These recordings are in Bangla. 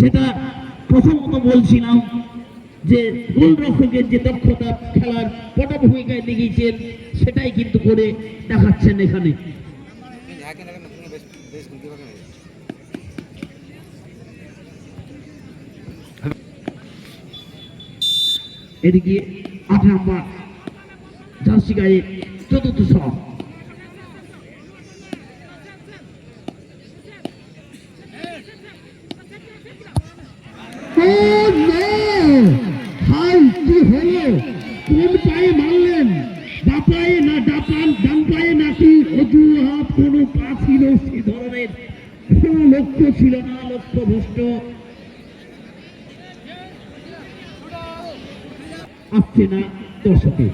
সেটা প্রথমত বলছিলাম যে গোলরক্ষকের যে দক্ষতা খেলার পট ভূমিকায় লেগেছেন সেটাই কিন্তু করে দেখাচ্ছেন এখানে। এদিকে আট নাম্বার জার্সি গায়ে চতুর্থ শট অজুহাত কোনো পা ছিল সে ধরনের কোনো লক্ষ্য ছিল না লক্ষ্য ভ্রষ্ট। আসছে না দর্শকে।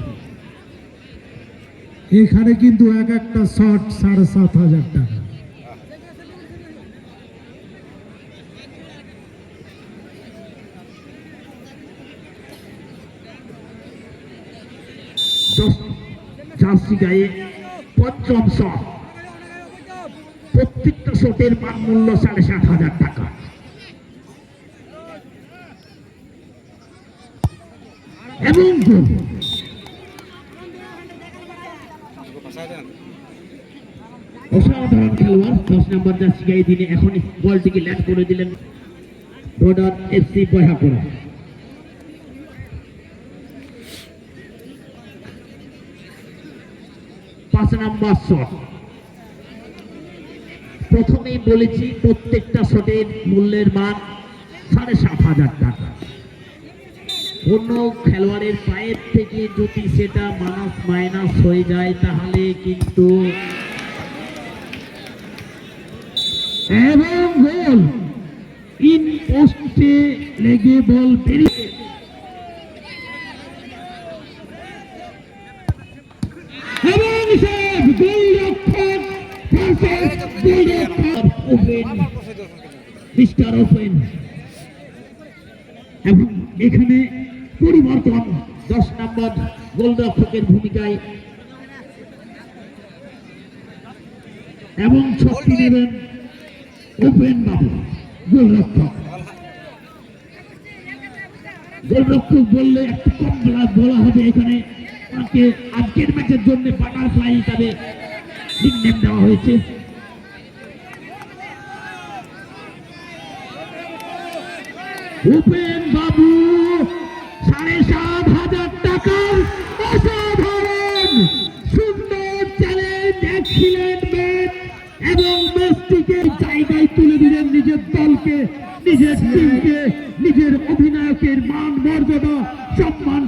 এখানে কিন্তু এক একটা শট সাড়ে সাত হাজার টাকা। জার্সি গায়ে পঞ্চম শট প্রত্যেকটা শটের মান মূল্য সাড়ে সাত হাজার টাকা। এবং অসাধারণ খেলোয়াড়, দশ নম্বর জার্সি গায়ে দিনে এখন বলটিকে ল্যান্ড করে দিলেন। বর্ডার এফসি বহাপুরা পাঁচ নম্বর শট। প্রথমেই বলেছি প্রত্যেকটা শটের মূল্যের মান সাড়ে সাত হাজার টাকা। অন্য খেলোয়াড়ের পায়ের থেকে যদি সেটা মাইনাস মাইনাস হয়ে যায়, তাহলে কিন্তু এবং গোল। ইন পোস্টে লেগে বল বেরিয়ে এবং সেভ গোলরক্ষক ভার্সেস গোলরক্ষক ওপেন মিস্টার ওপেন। এবং এখানে পরিবর্তন দশ নম্বর গোলরক্ষকের ভূমিকায়। এবং ছক্কি নেবেন ওপেন বাবু গোলরক্ষক। গোলরক্ষক বললে একটু কম বলা হবে এখানে। তাকে আজকের ম্যাচের জন্য বাটারফ্লাই হিসাবে নিকনেম দেওয়া হয়েছে। উপেন বাবু, সাড়ে সাত হাজার টাকার অসাধারণ সুন্দর চ্যালেঞ্জ এক্সিলেন্ট ম্যাচ এবং ম্যাচটিকে জায়গায় তুলে দিলেন নিজের দলকে, নিজের টিমকে নিজের অধিনায়কের মান, মর্যাদা, সম্মান